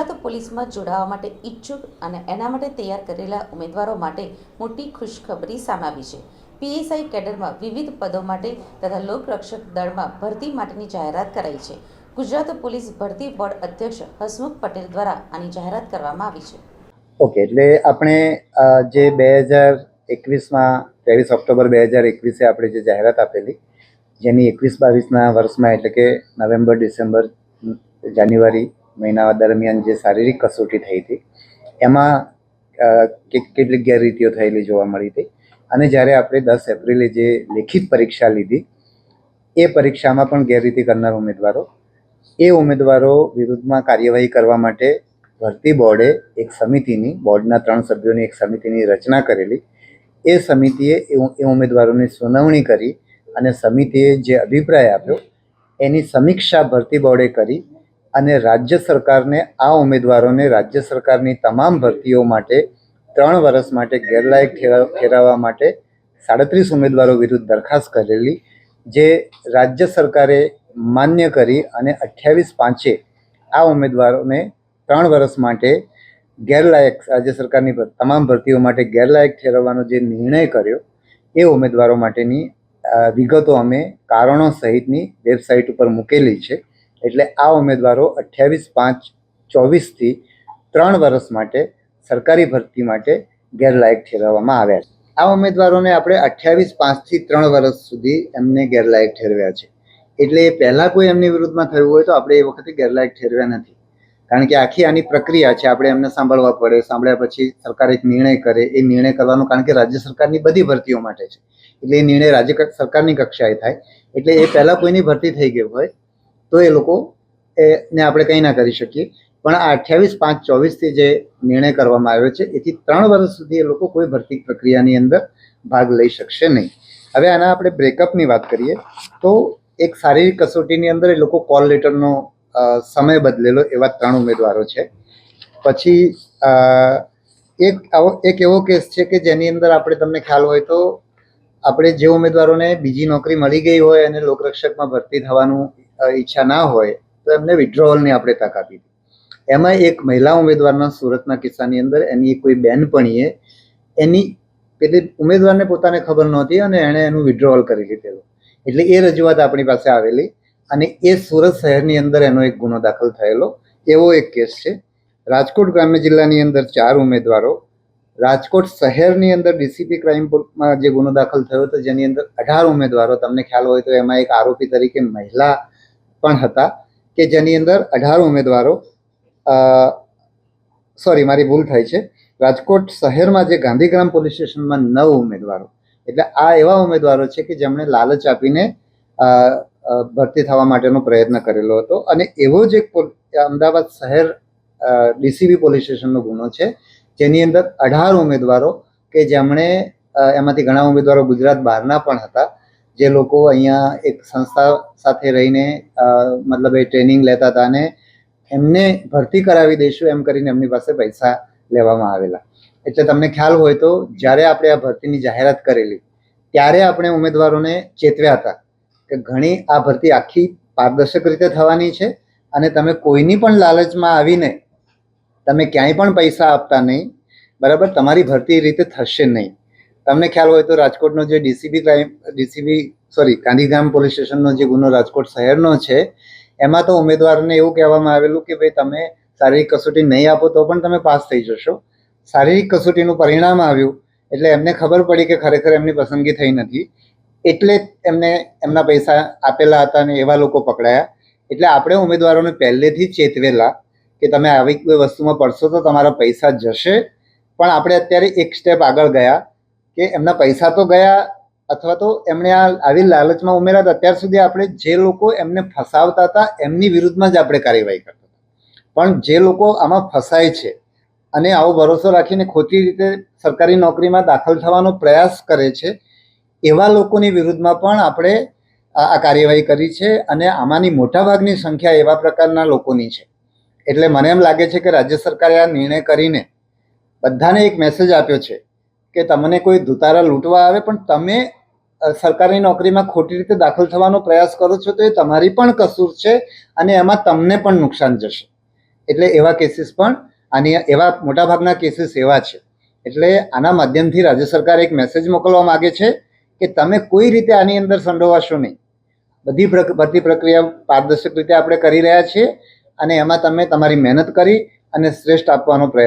ગુજરાત પોલીસમાં જોડાવા માટે ઈચ્છુક અને એના માટે તૈયાર કરેલા ઉમેદવારો માટે મોટી ખુશખબરી સામે આવી છે. પીએસઆઈ કેડરમાં વિવિધ પદો માટે તથા લોકરક્ષક દળમાં ભરતી માટેની જાહેરાત કરાઈ છે. ગુજરાત પોલીસ ભરતી બોર્ડ અધ્યક્ષ હસમુખ પટેલ દ્વારા આની જાહેરાત કરવામાં આવી છે. ઓકે, એટલે આપણે જે બે હજાર એકવીસમાં, ત્રેવીસ ઓક્ટોબર બે હજાર એકવીસે આપણે જે જાહેરાત આપેલી, જેની એકવીસ બાવીસના વર્ષમાં એટલે કે નવેમ્બર, ડિસેમ્બર જાન્યુઆરી મહિના દરમિયાન જે શારીરિક કસોટી થઈ હતી, એમાં કેટલીક ગેરરીતિઓ થયેલી જોવા મળી હતી. અને જ્યારે આપણે દસ એપ્રિલે જે લેખિત પરીક્ષા લીધી, એ પરીક્ષામાં પણ ગેરરીતિ કરનાર ઉમેદવારો, એ ઉમેદવારો વિરુદ્ધમાં કાર્યવાહી કરવા માટે ભરતી બોર્ડે એક સમિતિની, બોર્ડના ત્રણ સભ્યોની એક સમિતિની રચના કરેલી. એ સમિતિએ એ ઉમેદવારોની સુનાવણી કરી અને સમિતિએ જે અભિપ્રાય આપ્યો, એની સમીક્ષા ભરતી બોર્ડે કરી અને રાજ્ય સરકારને આ ઉમેદવારોને રાજ્ય સરકારની તમામ ભરતીઓ માટે ત્રણ વર્ષ માટે ગેરલાયક ઠેરાવવા માટે સાડત્રીસ ઉમેદવારો વિરુદ્ધ દરખાસ્ત કરેલી, જે રાજ્ય સરકારે માન્ય કરી અને અઠ્યાવીસ પાંચે આ ઉમેદવારોને ત્રણ વર્ષ માટે ગેરલાયક, રાજ્ય સરકારની તમામ ભરતીઓ માટે ગેરલાયક ઠેરવવાનો જે નિર્ણય કર્યો, એ ઉમેદવારો માટેની વિગતો અમે કારણો સહિતની વેબસાઇટ ઉપર મૂકેલી છે. એટલે આ ઉમેદવારો અઠ્યાવીસ પાંચ ચોવીસથી ત્રણ વર્ષ માટે સરકારી ભરતી માટે ગેરલાયક ઠેરવવામાં આવ્યા છે. આ ઉમેદવારોને આપણે અઠ્યાવીસ પાંચથી ત્રણ વર્ષ સુધી એમને ગેરલાયક ઠેરવ્યા છે. એટલે એ પહેલાં કોઈ એમની વિરુદ્ધમાં થયું હોય તો આપણે એ વખતે ગેરલાયક ઠેરવ્યા નથી. કારણ કે આખી આની પ્રક્રિયા છે, આપણે એમને સાંભળવા પડે, સાંભળ્યા પછી સરકાર એક નિર્ણય કરે, એ નિર્ણય કરવાનો કારણ કે રાજ્ય સરકારની બધી ભરતીઓ માટે છે. એટલે એ નિર્ણય રાજ્ય સરકારની કક્ષાએ થાય. એટલે એ પહેલાં કોઈની ભરતી થઈ ગઈ હોય તો એ લોકો એને આપણે કંઈ ના કરી શકીએ. પણ આ અઠ્યાવીસ પાંચ ચોવીસથી જે નિર્ણય કરવામાં આવ્યો છે, એથી ત્રણ વર્ષ સુધી એ લોકો કોઈ ભરતી પ્રક્રિયાની અંદર ભાગ લઈ શકશે નહીં. હવે આના આપણે બ્રેકઅપની વાત કરીએ, તો એક શારીરિક કસોટીની અંદર એ લોકો કોલ લેટરનો સમય બદલેલો એવા ત્રણ ઉમેદવારો છે. પછી એક આવો, એક એવો કેસ છે કે જેની અંદર આપણે તમને ખ્યાલ હોય તો આપણે જે ઉમેદવારોને બીજી નોકરી મળી ગઈ હોય અને લોકરક્ષકમાં ભરતી થવાનું ઈચ્છા ના હોય, તો એમને વિડ્રોવલની આપણે તક આપી હતી. એમાં એક મહિલા ઉમેદવારના સુરતના કિસ્સાની અંદર, એની કોઈ બહેનપણીએ એની પેલી ઉમેદવારને પોતાને ખબર નહોતી અને એણે એનું વિડ્રોવલ કરી લીધેલું. એટલે એ રજૂઆત આપણી પાસે આવેલી અને એ સુરત શહેરની અંદર એનો એક ગુનો દાખલ થયેલો, એવો એક કેસ છે. રાજકોટ ગ્રામ્ય જિલ્લાની અંદર ચાર ઉમેદવારો, રાજકોટ શહેરની અંદર ડીસીપી ક્રાઇમમાં જે ગુનો દાખલ થયો હતો, જેની અંદર અઢાર ઉમેદવારો, તમને ખ્યાલ હોય તો એમાં એક આરોપી તરીકે મહિલા પણ હતા કે જેની અંદર અઢાર ઉમેદવારો સોરી મારી ભૂલ થાય છે. રાજકોટ શહેરમાં જે ગાંધીગ્રામ પોલીસ સ્ટેશનમાં નવ ઉમેદવારો. એટલે આ એવા ઉમેદવારો છે કે જેમણે લાલચ આપીને ભરતી થવા માટેનો પ્રયત્ન કરેલો હતો. અને એવો જ એક અમદાવાદ શહેર ડીસીબી પોલીસ સ્ટેશનનો ગુનો છે, જેની અંદર અઢાર ઉમેદવારો કે જેમણે એમાંથી ઘણા ઉમેદવારો ગુજરાત બહારના પણ હતા. જે લોકો અહીંયા એક સંસ્થા સાથે રહીને મતલબ એ ટ્રેનિંગ લેતા હતા અને એમને ભરતી કરાવી દઈશું એમ કરીને એમની પાસે પૈસા લેવામાં આવેલા. એટલે તમને ખ્યાલ હોય તો જ્યારે આપણે આ ભરતીની જાહેરાત કરેલી, ત્યારે આપણે ઉમેદવારોને ચેતવ્યા હતા કે ઘણી આ ભરતી આખી પારદર્શક રીતે થવાની છે અને તમે કોઈની પણ લાલચમાં આવીને તમે ક્યાંય પણ પૈસા આપતા નહીં, બરાબર? તમારી ભરતી રીતે થશે નહીં. તમને ખ્યાલ હોય તો રાજકોટનો જે DCB crime, DCB, sorry, Gandhidham police સ્ટેશનનો જે ગુનો રાજકોટ શહેરનો છે, એમાં તો ઉમેદવારને એવું કહેવામાં આવેલું કે ભાઈ તમે શારીરિક કસોટી નહીં આપો તો પણ તમે પાસ થઈ જશો. શારીરિક કસોટીનું પરિણામ આવ્યું એટલે એમને ખબર પડી કે ખરેખર એમની પસંદગી થઈ નથી. એટલે એમને એમના પૈસા આપેલા હતા અને એવા લોકો પકડાયા. એટલે આપણે ઉમેદવારોને પહેલેથી ચેતવેલા કે તમે આવી કોઈ વસ્તુમાં પડશો તો તમારા પૈસા જશે. પણ આપણે અત્યારે એક સ્ટેપ આગળ ગયા. કે એમના પૈસા તો ગયા અથવા તો એમણે આ આવી લાલચમાં ઉમેર્યા હતા, અત્યાર સુધી આપણે જે લોકો એમને ફસાવતા હતા, એમની વિરુદ્ધમાં જ આપણે કાર્યવાહી કરતા હતા. પણ જે લોકો આમાં ફસાય છે અને આવો ભરોસો રાખીને ખોટી રીતે સરકારી નોકરીમાં દાખલ થવાનો પ્રયાસ કરે છે, એવા લોકોની વિરુદ્ધમાં પણ આપણે આ કાર્યવાહી કરી છે અને આમાંની મોટાભાગની સંખ્યા એવા પ્રકારના લોકોની છે. એટલે મને એમ લાગે છે કે રાજ્ય સરકારે આ નિર્ણય કરીને બધાને એક મેસેજ આપ્યો છે કે તમને કોઈ ધુતારા લૂંટવા આવે, પણ તમે સરકારની સરકારી નોકરીમાં ખોટી રીતે દાખલ થવાનો પ્રયાસ કરો છો, તો એ તમારી પણ કસૂર છે અને એમાં તમને પણ નુકસાન જશે. એટલે એવા કેસીસ પણ, આની, એવા મોટાભાગના કેસીસ એવા છે. એટલે આના માધ્યમથી રાજ્ય સરકાર એક મેસેજ મોકલવા માગે છે કે તમે કોઈ રીતે આની અંદર સંડોવાશો નહીં. બધી બધી પ્રક્રિયા પારદર્શક રીતે આપણે કરી રહ્યા છીએ અને એમાં તમે તમારી મહેનત કરી અને શ્રેષ્ઠ આપવાનો પ્રયત્ન